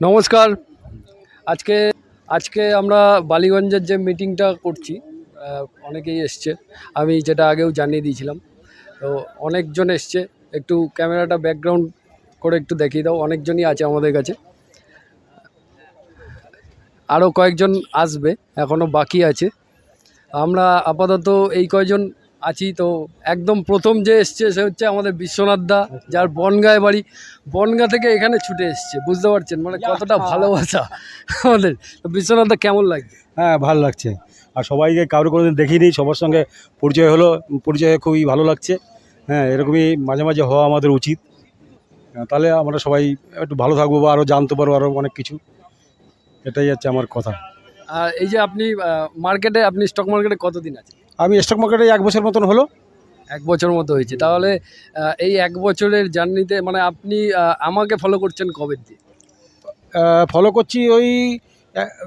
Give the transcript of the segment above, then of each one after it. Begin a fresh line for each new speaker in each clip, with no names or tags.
নমস্কার। আজকে আজকে আমরা বালিগঞ্জের যে মিটিংটা করছি অনেকেই এসছে। আমি যেটা আগেও জানিয়ে দিয়েছিলাম। তো অনেকজন এসছে। একটু ক্যামেরাটা ব্যাকগ্রাউন্ড করে একটু দেখিয়ে দাও। অনেকজনই আছে আমাদের কাছে। আরও কয়েকজন আসবে। এখনও বাকি আছে। আমরা আপাতত এই কয়জন আছি। তো একদম প্রথম যে এসছে সে হচ্ছে আমাদের বিশ্বনাথ দা যার বনগায় বাড়ি। বনগা থেকে এখানে ছুটে এসছে বুঝতে পারছেন? মানে কতটা ভালোবাসা আমাদের। বিশ্বনাথ দা কেমন লাগছে?
হ্যাঁ ভালো লাগছে। আর সবাইকে কারোর কোনো দিন দেখিনি সবার সঙ্গে পরিচয় হলো পরিচয় খুবই ভালো লাগছে। হ্যাঁ এরকমই মাঝে মাঝে হওয়া আমাদের উচিত। হ্যাঁ, তাহলে আমরা সবাই একটু ভালো থাকব বা আরও জানতে পারব আরও অনেক কিছু। এটাই হচ্ছে আমার কথা।
আর এই যে আপনি মার্কেটে আপনি স্টক মার্কেটে কতদিন আছে
আমি স্টক মার্কেটে এক বছর মতন হলো?
এক বছর মতো হয়েছে। তাহলে এই এক বছরের জার্নিতে মানে আপনি আমাকে ফলো করছেন কবে? দিয়ে
ফলো করছি ওই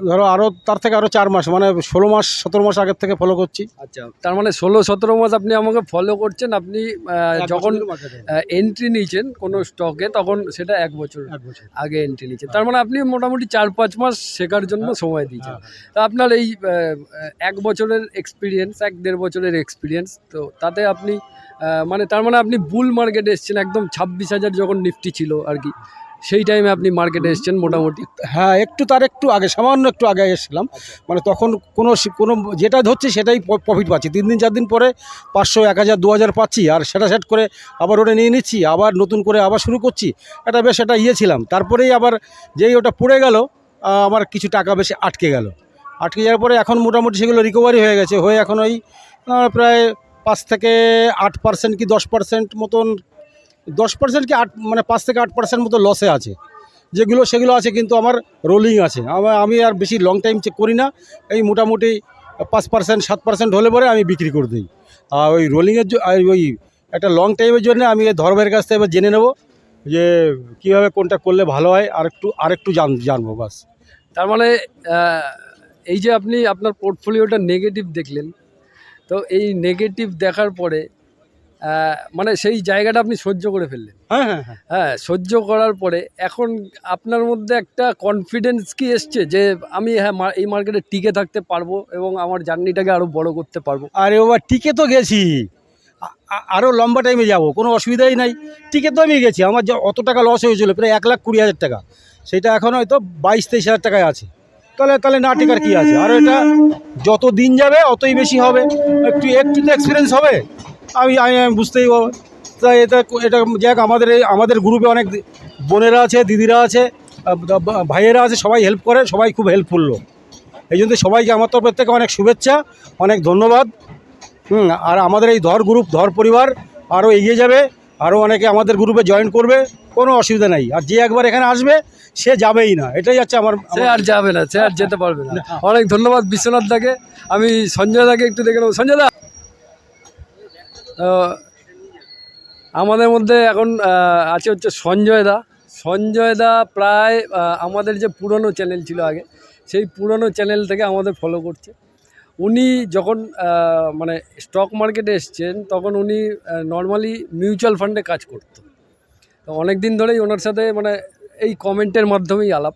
ধরো আরও তার থেকে আরও চার মাস মানে ষোলো মাস সতেরো মাস আগের থেকে ফলো করছি।
আচ্ছা তার মানে ষোলো সতেরো মাস আপনি আমাকে ফলো করছেন আপনি যখন এন্ট্রি নিয়েছেন কোনো স্টকে তখন সেটা এক বছর আগে এন্ট্রি নিয়েছেন। তার মানে আপনি মোটামুটি চার পাঁচ মাস শেখার জন্য সময় দিয়েছেন।
হ্যাঁ,
তা আপনার এই এক বছরের এক্সপিরিয়েন্স এক দেড় বছরের এক্সপিরিয়েন্স তো তাতে আপনি মানে তার মানে আপনি বুল মার্কেটে এসেছেন একদম ছাব্বিশ হাজার যখন নিফটি ছিল আর কি সেই টাইমে আপনি মার্কেটে এসেছেন মোটামুটি?
হ্যাঁ একটু তার একটু আগে সামান্য একটু আগে এসেছিলাম। মানে তখন কোনো কোনো যেটা ধরছি সেটাই প্রফিট পাচ্ছি। তিন দিন চার দিন পরে পাঁচশো এক হাজার দু হাজার পাচ্ছি। আর সেটা সেট করে আবার ওটা নিয়ে নিচ্ছি আবার নতুন করে আবার শুরু করছি। এটা বেশ এটা ইয়ে ছিলাম। তারপরেই আবার যেই ওটা পড়ে গেল আমার কিছু টাকা বেশি আটকে গেল। আটকে যাওয়ার পরে এখন মোটামুটি সেগুলো রিকভারি হয়ে গেছে। হয়ে এখন ওই প্রায় পাঁচ থেকে আট পার্সেন্ট কি দশ পার্সেন্ট মতন দশ পার্সেন্ট কি আট মানে পাঁচ থেকে আট পার্সেন্ট মতো লসে আছে। যেগুলো, সেগুলো আছে কিন্তু আমার রোলিং আছে। আমার আমি আর বেশি লং টাইম চেক করি না। এই মোটামুটি পাঁচ পার্সেন্ট সাত পার্সেন্ট হলে পরে আমি বিক্রি করে দিই। আর ওই রোলিংয়ের ওই একটা লং টাইমের জন্য আমি ধর্মের কাছ থেকে জেনে নেব যে কীভাবে কোনটা করলে ভালো হয়। আর একটু আর একটু জান, জানব বাস।
তার মানে এই যে আপনি আপনার পোর্টফোলিওটা নেগেটিভ দেখলেন, তো এই নেগেটিভ দেখার পরে মানে সেই জায়গাটা আপনি সহ্য করে ফেললেন।
হ্যাঁ হ্যাঁ হ্যাঁ।
হ্যাঁ সহ্য করার পরে এখন আপনার মধ্যে একটা কনফিডেন্স কি এসছে যে আমি হ্যাঁ এই মার্কেটে টিকে থাকতে পারব এবং আমার জার্নিটাকে আরও বড় করতে পারব?
আরে বাবা টিকে তো গেছি। আরও লম্বা টাইমে যাব কোনো অসুবিধাই নাই। টিকে তো আমি গেছি আমার যা অত টাকা লস হয়েছিল প্রায় এক লাখ কুড়ি হাজার টাকা। সেটা এখন হয়তো বাইশ তেইশ হাজার টাকায় আছে। তাহলে তাহলে না টিকার কী আছে? আর এটা যত দিন যাবে অতই বেশি হবে। একটু একটু তো এক্সপিরিয়েন্স হবে। আমি আমি আমি বুঝতেই পারব। তা এটা এটা যাক, আমাদের এই আমাদের গ্রুপে অনেক বোনেরা আছে, দিদিরা আছে ভাইয়েরা আছে, সবাই হেল্প করে, সবাই খুব হেল্পফুল লোক। এই জন্য সবাইকে আমার তরফের থেকে অনেক শুভেচ্ছা, অনেক ধন্যবাদ। হুম, আর আমাদের এই ধর গ্রুপ ধর পরিবার আরও এগিয়ে যাবে, আরও অনেকে আমাদের গ্রুপে জয়েন করবে, কোনো অসুবিধা নেই। আর যে একবার এখানে আসবে, সে যাবেই না। এটাই হচ্ছে আমার
সে আর যাবে না, সে আর যেতে পারবে না। অনেক ধন্যবাদ বিশ্বনাথ দাকে। আমি সঞ্জয় দাকে একটু দেখে নেব। সঞ্জয় দা! আমাদের মধ্যে এখন আছে হচ্ছে সঞ্জয় দা। সঞ্জয় দা প্রায় আমাদের যে পুরনো চ্যানেল ছিল আগে, সেই পুরনো চ্যানেল থেকে আমাদের ফলো করছে। উনি যখন মানে স্টক মার্কেটে এসছেন, তখন উনি নর্মালি মিউচুয়াল ফান্ডে কাজ করতো। তো অনেক দিন ধরেই ওনার সাথে মানে এই কমেন্টের মাধ্যমেই আলাপ।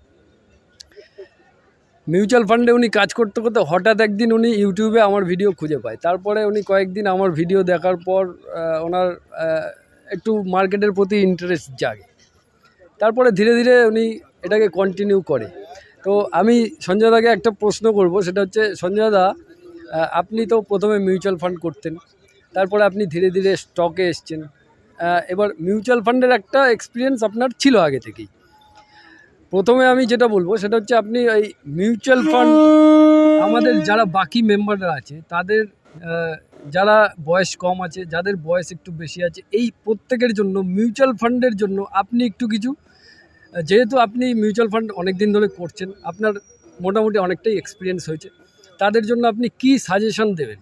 মিউচুয়াল ফান্ডে উনি কাজ করতে করতে হঠাৎ একদিন উনি ইউটিউবে আমার ভিডিও খুঁজে পায়। তারপরে উনি কয়েকদিন আমার ভিডিও দেখার পর ওনার একটু মার্কেটের প্রতি ইন্টারেস্ট জাগে। তারপরে ধীরে ধীরে উনি এটাকে কন্টিনিউ করে। তো আমি সঞ্জয় দাকে একটা প্রশ্ন করব, সেটা হচ্ছে, সঞ্জয় দা আপনি তো প্রথমে মিউচুয়াল ফান্ড করতেন, তারপরে আপনি ধীরে ধীরে স্টকে এসছেন। এবার মিউচুয়াল ফান্ডের একটা এক্সপিরিয়েন্স আপনার ছিল আগে থেকেই। প্রথমে আমি যেটা বলব, সেটা হচ্ছে আপনি এই মিউচুয়াল ফান্ড আমাদের যারা বাকি মেম্বাররা আছে, তাদের যারা বয়স কম আছে, যাদের বয়স একটু বেশি আছে, এই প্রত্যেকের জন্য মিউচুয়াল ফান্ডের জন্য আপনি একটু কিছু, যেহেতু আপনি মিউচুয়াল ফান্ড অনেক দিন ধরে করছেন, আপনার মোটামুটি অনেকটাই এক্সপিরিয়েন্স হয়েছে, তাদের জন্য আপনি কি সাজেশন দেবেন?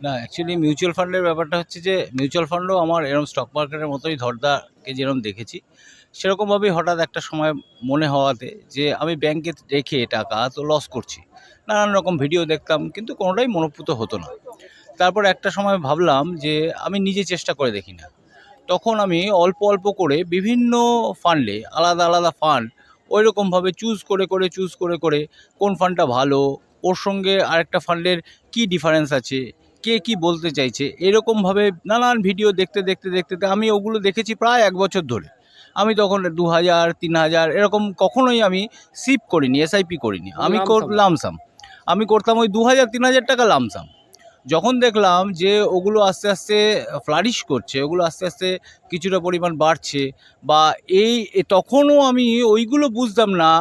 না অ্যাকচুয়ালি মিউচুয়াল ফান্ডের ব্যাপারটা হচ্ছে যে মিউচুয়াল ফান্ডও আমার এরকম স্টক মার্কেটের মতোই ধরদাকে যেরকম দেখেছি। সেরকমভাবেই হঠাৎ একটা সময় মনে হওয়াতে যে আমি ব্যাংকে রেখে টাকা তো লস করছি। নানান রকম ভিডিও দেখতাম, কিন্তু কোনোটাই মনোপুত হতো না। তারপর একটা সময় ভাবলাম যে আমি নিজে চেষ্টা করে দেখি না। তখন আমি অল্প অল্প করে বিভিন্ন ফান্ডে আলাদা আলাদা ফান্ড ওই রকমভাবে চুজ করে করে চুজ করে করে কোন ফান্ডটা ভালো, ওর সঙ্গে আরেকটা ফান্ডের কি ডিফারেন্স আছে, কে কি বলতে চাইছে, এরকমভাবে নানান ভিডিও দেখতে দেখতে দেখতে দেখতে আমি ওগুলো দেখেছি প্রায় এক বছর ধরে। আমি তখন দু হাজার তিন হাজার এরকম কখনোই আমি সিপ করিনি এসআইপি করিনি। আমি
লামসাম।
আমি করতাম ওই দু হাজার তিন হাজার টাকা লামসাম যখন দেখলাম যে ওগুলো আস্তে আস্তে ফ্লারিশ করছে ওগুলো আস্তে আস্তে কিছুটা পরিমাণ বাড়ছে বা এই তখনও আমি ওইগুলো বুঝতাম না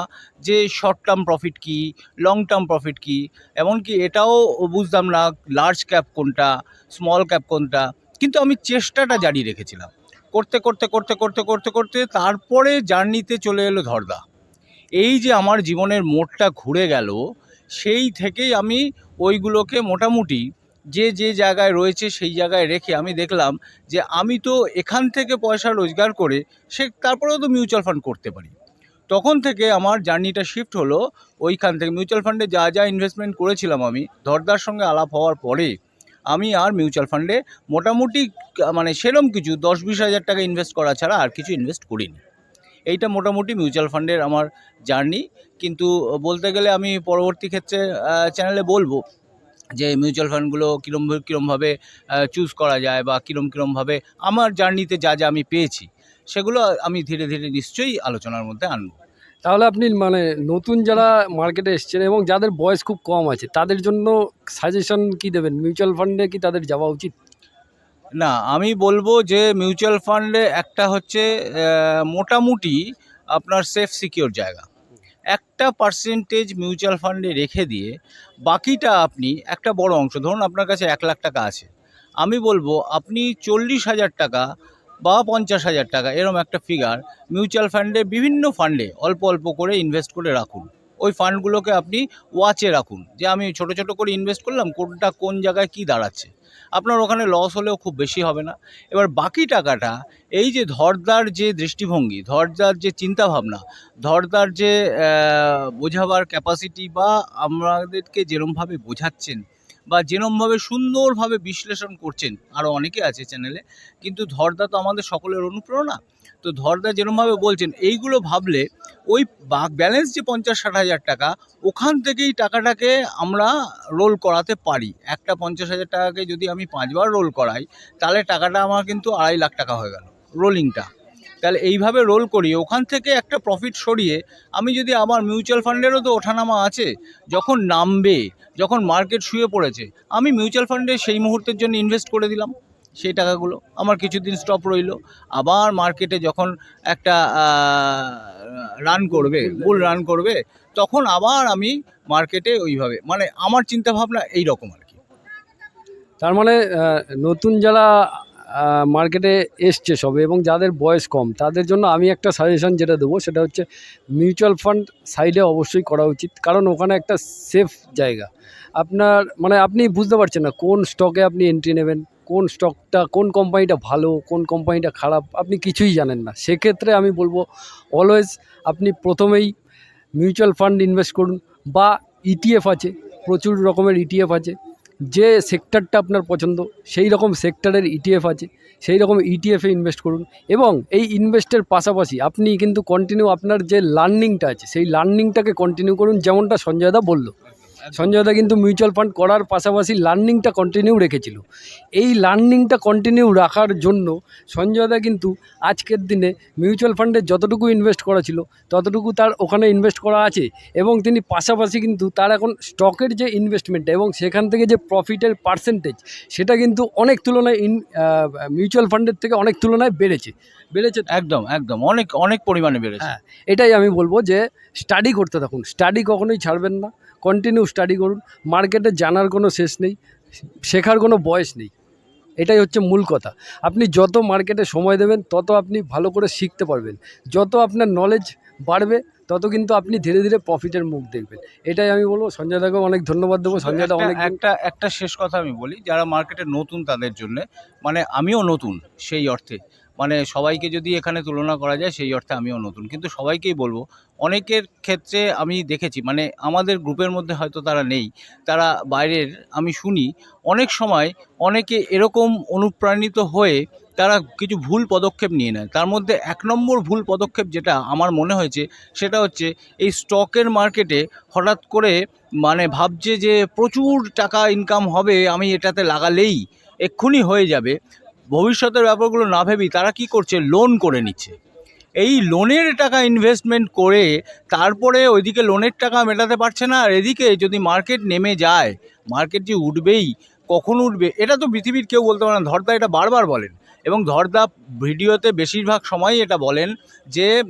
যে শর্ট টার্ম প্রফিট কী লং টার্ম প্রফিট কী এমনকি এটাও বুঝতাম না লার্জ ক্যাপ কোনটা স্মল ক্যাপ কোনটা। কিন্তু আমি চেষ্টাটা জারি রেখেছিলাম। করতে করতে করতে করতে করতে করতে তারপরে জার্নিতে চলে এলো ধরদা। এই যে আমার জীবনের মোড়টা ঘুরে গেল, সেই থেকেই আমি ওইগুলোকে মোটামুটি যে যে জায়গায় রয়েছে সেই জায়গায় রেখে আমি দেখলাম যে আমি তো এখান থেকে পয়সা রোজগার করে সে তারপরেও তো মিউচুয়াল ফান্ড করতে পারি। তখন থেকে আমার জার্নিটা শিফট হলো, ওইখান থেকে মিউচুয়াল ফান্ডে যা যা ইনভেস্টমেন্ট করেছিলাম আমি, ধরদার সঙ্গে আলাপ হওয়ার পরে আমি আর মিউচুয়াল ফান্ডে মোটামুটি মানে সেরম কিছু দশ বিশ হাজার টাকা ইনভেস্ট করা ছাড়া আর কিছু ইনভেস্ট করিনি। এইটা মোটামুটি মিউচুয়াল ফান্ডের আমার জার্নি। কিন্তু বলতে গেলে আমি পরবর্তী ক্ষেত্রে চ্যানেলে বলব যে মিউচুয়াল ফান্ডগুলো কীরম, কীরমভাবে চুজ করা যায় বা কীরম, কীরমভাবে আমার জার্নিতে যা যা আমি পেয়েছি, সেগুলো আমি ধীরে ধীরে নিশ্চয়ই আলোচনার মধ্যে আনব।
তাহলে আপনি মানে নতুন যারা মার্কেটে এসছেন এবং যাদের বয়স খুব কম আছে, তাদের জন্য সাজেশন কি দেবেন? মিউচুয়াল ফান্ডে কি তাদের যাওয়া উচিত?
না, আমি বলব যে মিউচুয়াল ফান্ডে একটা হচ্ছে মোটামুটি আপনার সেফ সিকিওর জায়গা। একটা পার্সেন্টেজ মিউচুয়াল ফান্ডে রেখে দিয়ে বাকিটা আপনি একটা বড় অংশ, ধরুন আপনার কাছে এক লাখ টাকা আছে। আমি বলব, আপনি চল্লিশ হাজার টাকা বা পঞ্চাশ হাজার টাকা, এরম একটা ফিগার মিউচুয়াল ফান্ডে বিভিন্ন ফান্ডে অল্প অল্প করে ইনভেস্ট করে রাখুন। ওই ফান্ডগুলোকে আপনি ওয়াচে রাখুন যে আমি ছোট ছোট করে ইনভেস্ট করলাম, কোনটা কোন জায়গায় কি দাঁড়াচ্ছে। আপনার ওখানে লস হলেও খুব বেশি হবে না। এবার বাকি টাকাটা, এই যে ধরদার যে দৃষ্টিভঙ্গি, ধরদার যে চিন্তাভাবনা, ধরদার যে বোঝাবার ক্যাপাসিটি বা আমাদেরকে যেরমভাবে বোঝাচ্ছেন বা যেরমভাবে সুন্দরভাবে বিশ্লেষণ করছেন আরও অনেকে আছে চ্যানেলে কিন্তু ধরদা তো আমাদের সকলের অনুপ্রেরণা। তো ধরদা যেরমভাবে বলছেন, এইগুলো ভাবলে ওই ব্যালেন্স যে পঞ্চাশ ষাট হাজার টাকা, ওখান থেকেই টাকাটাকে আমরা রোল করাতে পারি। একটা পঞ্চাশ হাজার টাকাকে যদি আমি পাঁচবার রোল করাই, তাহলে টাকাটা আমার কিন্তু আড়াই লাখ টাকা হয়ে গেল রোলিংটা তাহলে এইভাবে রোল করিয়ে ওখান থেকে একটা প্রফিট সরিয়ে আমি যদি আমার মিউচুয়াল ফান্ডেরও তো ওঠানামা আছে, যখন নামবে, যখন মার্কেট শুয়ে পড়েছে, আমি মিউচুয়াল ফান্ডে সেই মুহূর্তের জন্য ইনভেস্ট করে দিলাম। সেই টাকাগুলো আমার কিছুদিন স্টপ রইল। আবার মার্কেটে যখন একটা রান করবে বুল রান করবে, তখন আবার আমি মার্কেটে ওইভাবে মানে আমার চিন্তা ভাবনা এই রকম আর কি।
তার মানে নতুন যারা মার্কেটে এসছে সবে এবং যাদের বয়স কম, তাদের জন্য আমি একটা সাজেশন যেটা দেবো, সেটা হচ্ছে মিউচুয়াল ফান্ড সাইডে অবশ্যই করা উচিত। কারণ ওখানে একটা সেফ জায়গা। আপনার মানে আপনি বুঝতে পারছেন না কোন স্টকে আপনি এন্ট্রি নেবেন, কোন স্টকটা কোন কোম্পানিটা ভালো, কোন কোম্পানিটা খারাপ, আপনি কিছুই জানেন না। সেক্ষেত্রে আমি বলব অলওয়েজ আপনি প্রথমেই মিউচুয়াল ফান্ড ইনভেস্ট করুন বা ইটিএফ আছে, প্রচুর রকমের ইটিএফ আছে। যে সেক্টরটা আপনার পছন্দ, সেই রকম সেক্টরের ইটিএফ আছে, সেই রকম ইটিএফে ইনভেস্ট করুন এবং এই ইনভেস্টের পাশাপাশি আপনি কিন্তু কন্টিনিউ আপনার যে লার্নিংটা আছে, সেই লার্নিংটাকে কন্টিনিউ করুন যেমনটা সঞ্জয়দা বলল। সঞ্জয়দা কিন্তু মিউচুয়াল ফান্ড করার পাশাপাশি লার্নিংটা কন্টিনিউ রেখেছিল। এই লার্নিংটা কন্টিনিউ রাখার জন্য সঞ্জয়দা কিন্তু আজকের দিনে মিউচুয়াল ফান্ডে যতটুকু ইনভেস্ট করা ছিল ততটুকু তার ওখানে ইনভেস্ট করা আছে এবং তিনি পাশাপাশি কিন্তু তার এখন স্টকের যে ইনভেস্টমেন্টটা এবং সেখান থেকে যে প্রফিটের পার্সেন্টেজ সেটা কিন্তু অনেক তুলনায় ইন মিউচুয়াল ফান্ডের থেকে অনেক তুলনায় বেড়েছে। বেড়েছে
একদম একদম। অনেক অনেক পরিমাণে বেড়েছে।
হ্যাঁ এটাই আমি বলব যে স্টাডি করতে থাকুন। স্টাডি কখনোই ছাড়বেন না। কন্টিনিউ স্টাডি করুন মার্কেটে জানার কোনো শেষ নেই শেখার কোনো বয়স নেই এটাই হচ্ছে মূল কথা। আপনি যত মার্কেটে সময় দেবেন তত আপনি ভালো করে শিখতে পারবেন। যত আপনার নলেজ বাড়বে তত কিন্তু আপনি ধীরে ধীরে প্রফিটের মুখ দেখবেন। এটাই আমি বলব। সঞ্জয় দাকে অনেক ধন্যবাদ দেবো। সঞ্জয় দা অনেক
একটা একটা শেষ কথা আমি বলি। যারা মার্কেটে নতুন তাদের জন্য মানে আমিও নতুন সেই অর্থে। মানে সবাইকে যদি এখানে তুলনা করা যায়, সেই অর্থে আমিও নতুন। কিন্তু সবাইকেই বলব, অনেকের ক্ষেত্রে আমি দেখেছি মানে আমাদের গ্রুপের মধ্যে হয়তো তারা নেই, তারা বাইরের, আমি শুনি, অনেক সময় অনেকে এরকম অনুপ্রাণিত হয়ে তারা কিছু ভুল পদক্ষেপ নিয়ে নেয়। তার মধ্যে এক নম্বর ভুল পদক্ষেপ যেটা আমার মনে হয়েছে, সেটা হচ্ছে এই স্টকের মার্কেটে হঠাৎ করে মানে ভাবছে যে প্রচুর টাকা ইনকাম হবে, আমি এটাতে লাগালেই, এক্ষুনি হয়ে যাবে। ভবিষ্যতের ব্যাপারগুলো না ভেবেই তারা কি করছে? লোন করে নিচ্ছে। এই লোনের টাকা ইনভেস্টমেন্ট করে তারপরে ওইদিকে লোনের টাকা মেটাতে পারছে না। আর এদিকে যদি মার্কেট নেমে যায় মার্কেট যে উঠবেই, কখন উঠবে? এটা তো পৃথিবীর কেউ বলতে পারে না। ধরদা এটা বারবার বলেন। এবং ধরদা ভিডিওতে বেশিরভাগ সময়ই এটা বলেন যে,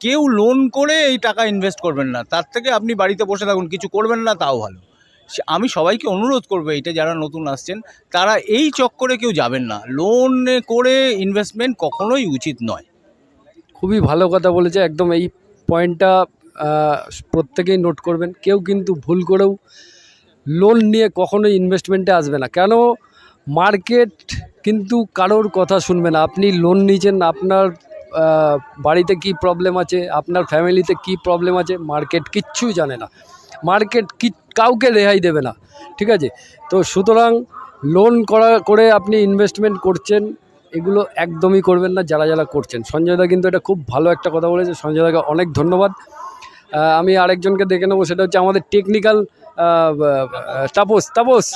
কেউ লোন করে এই টাকা ইনভেস্ট করবেন না। তার থেকে আপনি বাড়িতে বসে থাকুন, কিছু করবেন না, তাও ভালো। আমি সবাইকে অনুরোধ করব এটা যারা নতুন আসছেন, তারা এই চক্করে কেউ যাবেন না। লোন করে ইনভেস্টমেন্ট কখনোই উচিত নয়।
খুবই ভালো কথা বলেছে, একদম এই পয়েন্টটা প্রত্যেকেই নোট করবেন। কেউ কিন্তু ভুল করেও লোন নিয়ে কখনোই ইনভেস্টমেন্টে আসবে না। কেন? মার্কেট কিন্তু কারোর কথা শুনবে না। আপনি লোন নিয়েছেন, আপনার বাড়িতে কি প্রবলেম আছে, আপনার ফ্যামিলিতে কি প্রবলেম আছে মার্কেট কিচ্ছুই জানে না। মার্কেট কি কাউকে রেহাই দেবে না, ঠিক আছে? তো সুতরাং লোন করা, করে আপনি ইনভেস্টমেন্ট করছেন, এগুলো একদমই করবেন না, যারা যারা করছেন। সঞ্জয় দা কিন্তু এটা খুব ভালো একটা কথা বলেছে। সঞ্জয় দাকে অনেক ধন্যবাদ। আমি আরেকজনকে দেখে নেব, সেটা হচ্ছে আমাদের টেকনিক্যাল তাপস। তাপস!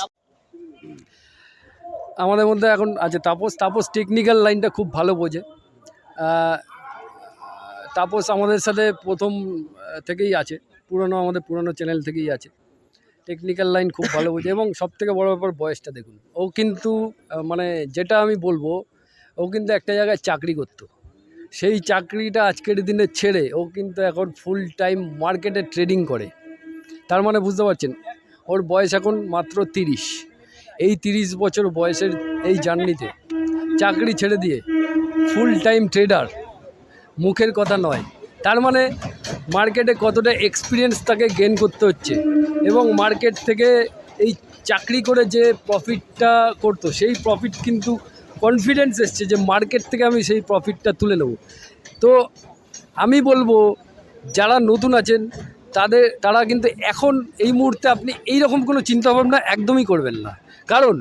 আমাদের মধ্যে এখন আছে তাপস। তাপস টেকনিক্যাল লাইনটা খুব ভালো বোঝে। তাপস আমাদের সাথে প্রথম থেকেই আছে। পুরনো, আমাদের পুরনো চ্যানেল থেকেই আছে। টেকনিক্যাল লাইন খুব ভালো বোঝে এবং সব থেকে বড় ব্যাপার বয়সটা দেখুন। ও কিন্তু মানে যেটা আমি বলব, ও কিন্তু একটা জায়গায় চাকরি করতো। সেই চাকরিটা আজকের দিনে ছেড়ে ও কিন্তু এখন ফুল টাইম মার্কেটে ট্রেডিং করে। তার মানে বুঝতে পারছেন, ওর বয়স এখন মাত্র তিরিশ। এই তিরিশ বছর বয়সের এই জার্নিতে চাকরি ছেড়ে দিয়ে ফুল টাইম ট্রেডার মুখের কথা নয়। তার মানে মার্কেটে কতটা এক্সপিরিয়েন্স তাকে গেন করতে হচ্ছে এবং মার্কেট থেকে এই চাকরি করে যে প্রফিটটা করতো, সেই প্রফিট কিন্তু কনফিডেন্স এসছে যে মার্কেট থেকে আমি সেই প্রফিটটা তুলে নেব। তো আমি বলব, যারা নতুন আছেন, তাদের, তারা কিন্তু এখন এই মুহূর্তে আপনি এই রকম কোনো চিন্তাভাবনা একদমই করবেন না। কারণ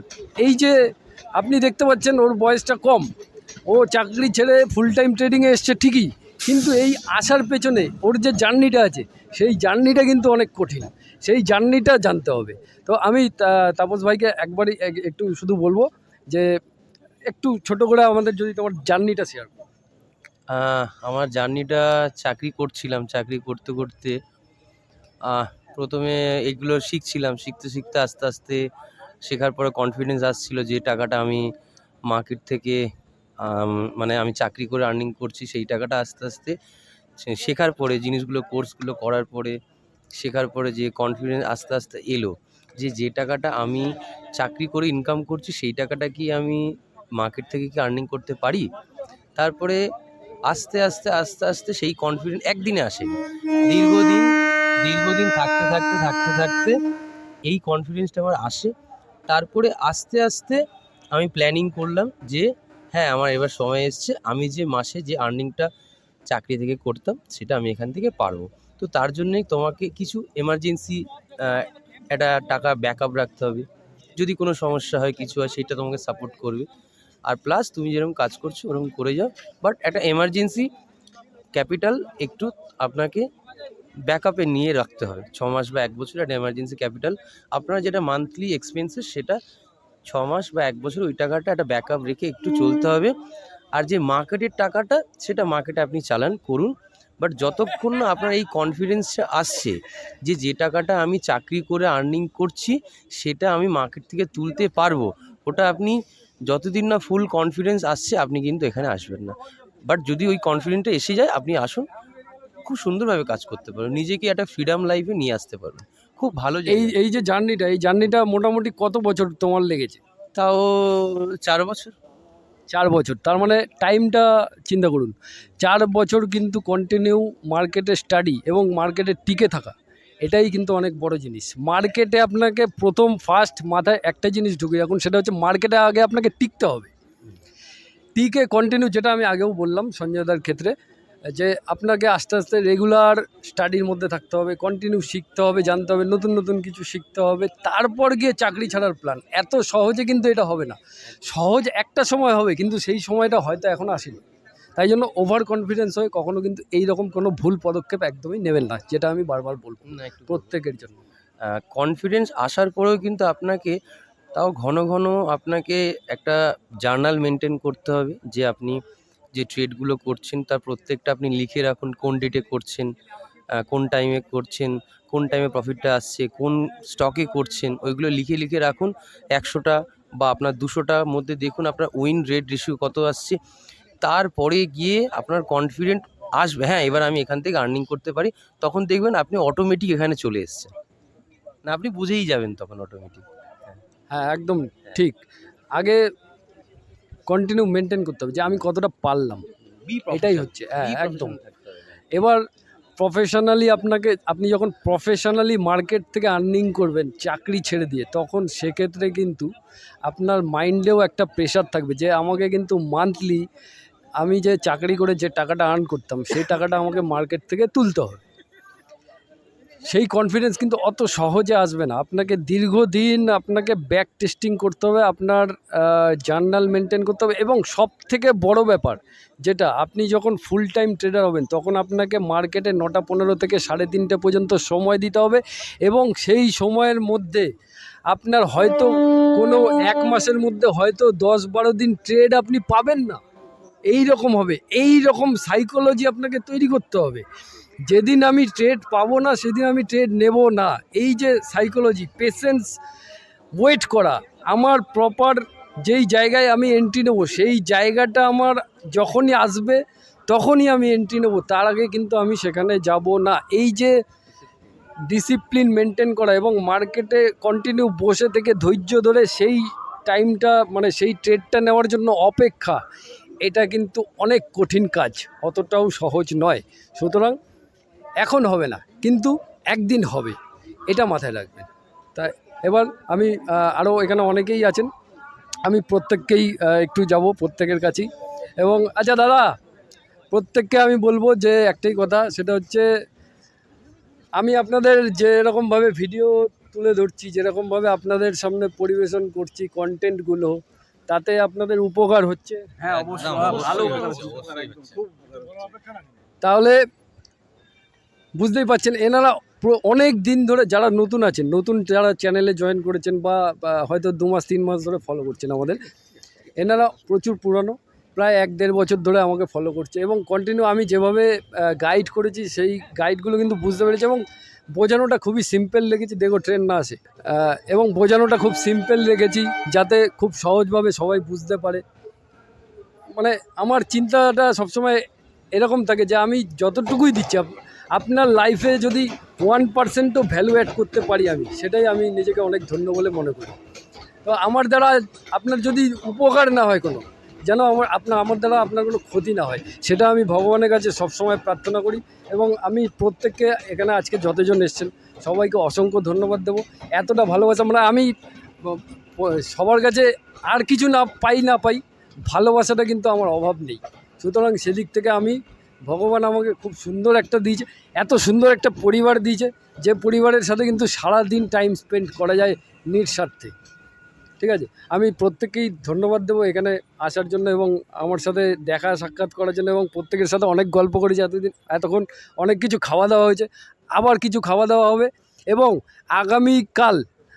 এই যে আপনি দেখতে পাচ্ছেন ওর বয়সটা কম, ও চাকরি ছেড়ে ফুল টাইম ট্রেডিংয়ে এসছে ঠিকই কিন্তু এই আসার পেছনে ওর যে জার্নিটা আছে, সেই জার্নিটা কিন্তু অনেক কঠিন। সেই জার্নিটা জানতে হবে। তো আমি তাপস ভাইকে একবারই একটু শুধু বলব যে, একটু ছোট করে আমাদের যদি তোমার জার্নিটা শেয়ার
আমার জার্নিটা চাকরি করছিলাম, চাকরি করতে করতে। প্রথমে এগুলো শিখছিলাম, শিখতে শিখতে আস্তে আস্তে শেখার পরে কনফিডেন্স আসছিল যে, টাকাটা আমি মার্কেট থেকে মানে আমি চাকরি করে আর্নিং করছি, সেই টাকাটা আস্তে আস্তে শেখার পরে, জিনিসগুলো কোর্সগুলো করার পরে, শেখার পরে যে কনফিডেন্স আস্তে আস্তে এলো যে যে টাকাটা আমি চাকরি করে ইনকাম করছি, সেই টাকাটা কি আমি মার্কেট থেকে কি আর্নিং করতে পারি? তারপরে আস্তে আস্তে আস্তে আস্তে সেই কনফিডেন্স একদিনে আসে দীর্ঘদিন দীর্ঘদিন থাকতে থাকতে থাকতে থাকতে এই কনফিডেন্সটা আমার আসে। তারপরে আস্তে আস্তে আমি প্ল্যানিং করলাম যে হ্যাঁ আমার এবার সময় এসছে। আমি যে মাসে যে আর্নিংটা চাকরি থেকে করতাম, সেটা আমি এখান থেকে পারব। তো তার জন্যই তোমাকে কিছু এমার্জেন্সি একটা টাকা ব্যাকআপ রাখতে হবে। যদি কোনো সমস্যা হয়, কিছু হয়, সেটা তোমাকে সাপোর্ট করবে। আর প্লাস তুমি যেরকম কাজ করছ, ওরকম করে যাও। বাট একটা এমার্জেন্সি ক্যাপিটাল একটু আপনাকে ব্যাকআপে নিয়ে রাখতে হবে। ছ মাস বা এক বছর একটা এমার্জেন্সি ক্যাপিটাল আপনার যেটা মান্থলি এক্সপেন্সেস সেটা ছ মাস বা এক বছর ওই টাকাটা একটা ব্যাকআপ রেখে একটু চলতে হবে। আর যে মার্কেটের টাকাটা, সেটা মার্কেটে আপনি চালান, করুন। বাট যতক্ষণ না আপনার এই কনফিডেন্সটা আসছে যে যে টাকাটা আমি চাকরি করে আর্নিং করছি, সেটা আমি মার্কেট থেকে তুলতে পারব, ওটা আপনি যতদিন না ফুল কনফিডেন্স আসছে, আপনি কিন্তু এখানে আসবেন না। বাট যদি ওই কনফিডেন্টটা এসে যায়, আপনি আসুন। খুব সুন্দরভাবে কাজ করতে পারবেন। নিজেকে একটা ফ্রিডম লাইফে নিয়ে আসতে পারবেন। খুব ভালো
এই এই যে জার্নিটা এই জার্নিটা মোটামুটি কত বছর তোমার লেগেছে?
তাও চার বছর।
চার বছর তার মানে টাইমটা চিন্তা করুন। চার বছর কিন্তু কন্টিনিউ মার্কেটে স্টাডি এবং মার্কেটে টিকে থাকা এটাই কিন্তু অনেক বড় জিনিস। মার্কেটে আপনাকে প্রথম ফার্স্ট মাথায় একটা জিনিস ঢুকে রাখুন সেটা হচ্ছে মার্কেটে আগে আপনাকে টিকতে হবে। টিকে কন্টিনিউ যেটা আমি আগেও বললাম সঞ্জয়দার ক্ষেত্রে যে আপনাকে আস্তে আস্তে রেগুলার স্টাডির মধ্যে থাকতে হবে কন্টিনিউ শিখতে হবে জানতে হবে নতুন নতুন কিছু শিখতে হবে তারপর গিয়ে চাকরি ছাড়ার প্ল্যান এত সহজে কিন্তু এটা হবে না। সহজ একটা সময় হবে কিন্তু সেই সময়টা হয়তো এখন আসেনি। তাই জন্য ওভার কনফিডেন্স হয়ে কখনো কিন্তু এই রকম কোনো ভুল পদক্ষেপ একদমই নেবেন না যেটা আমি বারবার বলব
না একটু
প্রত্যেকের জন্য।
কনফিডেন্স আসার পরেও কিন্তু আপনাকে তাও ঘন ঘন আপনাকে একটা জার্নাল মেনটেন করতে হবে যে আপনি যে ট্রেডগুলো করছেন, তার প্রত্যেকটা আপনি লিখে রাখুন কোন ডেটে করছেন কোন টাইমে করছেন, কোন টাইমে প্রফিটটা আসছে, কোন স্টকে করছেন, ওইগুলো লিখে লিখে রাখুন। একশোটা বা আপনার দুশোটার মধ্যে দেখুন আপনার উইন রেট রেশিও কত আসছে। তারপরে গিয়ে আপনার কনফিডেন্ট আসবে। হ্যাঁ এবার আমি এখান থেকে আর্নিং করতে পারি। তখন দেখবেন আপনি অটোমেটিক এখানে চলে এসছেন। না, আপনি বুঝেই যাবেন তখন অটোমেটিক
হ্যাঁ একদম ঠিক। আগে কন্টিনিউ মেনটেন করতে হবে যে আমি কতটা পারলাম। এটাই হচ্ছে হ্যাঁ একদম। এবার প্রফেশনালি আপনাকে আপনি যখন প্রফেশনালি মার্কেট থেকে আর্নিং করবেন চাকরি ছেড়ে দিয়ে তখন সেক্ষেত্রে কিন্তু আপনার মাইন্ডেও একটা প্রেশার থাকবে যে আমাকে কিন্তু মান্থলি আমি যে চাকরি করে যে টাকাটা আর্ন করতাম সেই টাকাটা আমাকে মার্কেট থেকে তুলতে হবে। সেই কনফিডেন্স কিন্তু অত সহজে আসবে না। আপনাকে দীর্ঘদিন আপনাকে ব্যাক টেস্টিং করতে হবে, আপনার জার্নাল মেনটেন করতে হবে এবং সব থেকে বড় ব্যাপার যেটা, আপনি যখন ফুল টাইম ট্রেডার হবেন, তখন আপনাকে মার্কেটে নটা পনেরো থেকে সাড়ে তিনটে পর্যন্ত সময় দিতে হবে এবং সেই সময়ের মধ্যে আপনার হয়তো কোনো এক মাসের মধ্যে হয়তো দশ বারো দিন ট্রেড আপনি পাবেন না। এই রকম হবে এই রকম সাইকোলজি আপনাকে তৈরি করতে হবে। যেদিন আমি ট্রেড পাবো না, সেদিন আমি ট্রেড নেব না। এই যে সাইকোলজি পেশেন্স ওয়েট করা, আমার প্রপার যেই জায়গায় আমি এন্ট্রি নেব, সেই জায়গাটা আমার যখনই আসবে, তখনই আমি এন্ট্রি নেব। তার আগে কিন্তু আমি সেখানে যাব না। এই যে ডিসিপ্লিন মেনটেন করা এবং মার্কেটে কন্টিনিউ বসে থেকে ধৈর্য ধরে সেই টাইমটা মানে সেই ট্রেডটা নেওয়ার জন্য অপেক্ষা, এটা কিন্তু অনেক কঠিন কাজ, অতটাও সহজ নয়। সুতরাং এখন হবে না কিন্তু একদিন হবে এটা মাথায় রাখবেন। তাই এবার আমি আরও এখানে অনেকেই আছেন আমি প্রত্যেককেই একটু যাব প্রত্যেকের কাছেই। এবং আচ্ছা দাদা প্রত্যেককে আমি বলব যে একটাই কথা সেটা হচ্ছে আমি আপনাদের যেরকমভাবে ভিডিও তুলে ধরছি যেরকমভাবে আপনাদের সামনে পরিবেশন করছি কন্টেন্টগুলো তাতে আপনাদের উপকার হচ্ছে।
হ্যাঁ
অবশ্যই,
ভালো
অবশ্যই, অবশ্যই
তাহলে বুঝতেই পারছেন, এনারা অনেক দিন ধরে যারা নতুন আছেন, নতুন যারা চ্যানেলে জয়েন করেছেন বা হয়তো দু মাস, তিন মাস ধরে ফলো করছেন আমাদের, এনারা প্রচুর পুরানো, প্রায় এক দেড় বছর ধরে আমাকে ফলো করছে এবং কন্টিনিউ আমি যেভাবে গাইড করেছি, সেই গাইডগুলো কিন্তু বুঝতে পেরেছি এবং বোঝানোটা খুবই সিম্পল রেখেছি দেখো ট্রেন না আসে এবং বোঝানোটা খুব সিম্পল রেখেছি যাতে খুব সহজভাবে সবাই বুঝতে পারে। মানে আমার চিন্তাটা সবসময় এরকম থাকে যে আমি যতটুকুই দিচ্ছি আপনার লাইফে যদি ওয়ান পার্সেন্টও ভ্যালু অ্যাড করতে পারি আমি, সেটাই আমি নিজেকে অনেক ধন্য বলে মনে করি। তো আমার দ্বারা আপনার যদি উপকার না হয় কোনো, যেন আমার, আপনার, আমার দ্বারা আপনার কোনো ক্ষতি না হয়, সেটা আমি ভগবানের কাছে সবসময় প্রার্থনা করি এবং আমি প্রত্যেককে এখানে আজকে যতজন এসছেন, সবাইকে অসংখ্য ধন্যবাদ দেবো। এতটা ভালোবাসা মানে আমি সবার কাছে আর কিছু না পাই না পাই, ভালোবাসাটা কিন্তু আমার অভাব নেই। সুতরাং সেদিক থেকে আমি ভগবান আমাকে খুব সুন্দর একটা দিয়েছে, এত সুন্দর একটা পরিবার দিয়েছে, যে পরিবারের সাথে কিন্তু সারা দিন টাইম স্পেন্ড করা যায় নিঃস্বার্থে। ঠিক আছে? আমি প্রত্যেককেই ধন্যবাদ দেবো এখানে আসার জন্য এবং আমার সাথে দেখা, সাক্ষাৎ করার জন্য এবং প্রত্যেকের সাথে অনেক গল্প করেছি এতদিন, এতক্ষণ অনেক কিছু খাওয়া দাওয়া হয়েছে, আবার কিছু খাওয়া দাওয়া হবে এবং আগামীকাল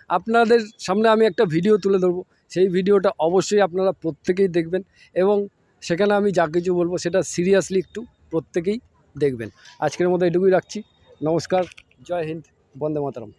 আপনাদের সামনে আমি একটা ভিডিও তুলে ধরবো। সেই ভিডিওটা অবশ্যই আপনারা প্রত্যেকেই দেখবেন এবং সেখানে আমি যা কিছু বলব সেটা সিরিয়াসলি একটু প্রত্যেকেই দেখবেন। আজকের মতো এটুকুই রাখছি। নমস্কার। জয় হিন্দ। বন্দে মাতারাম।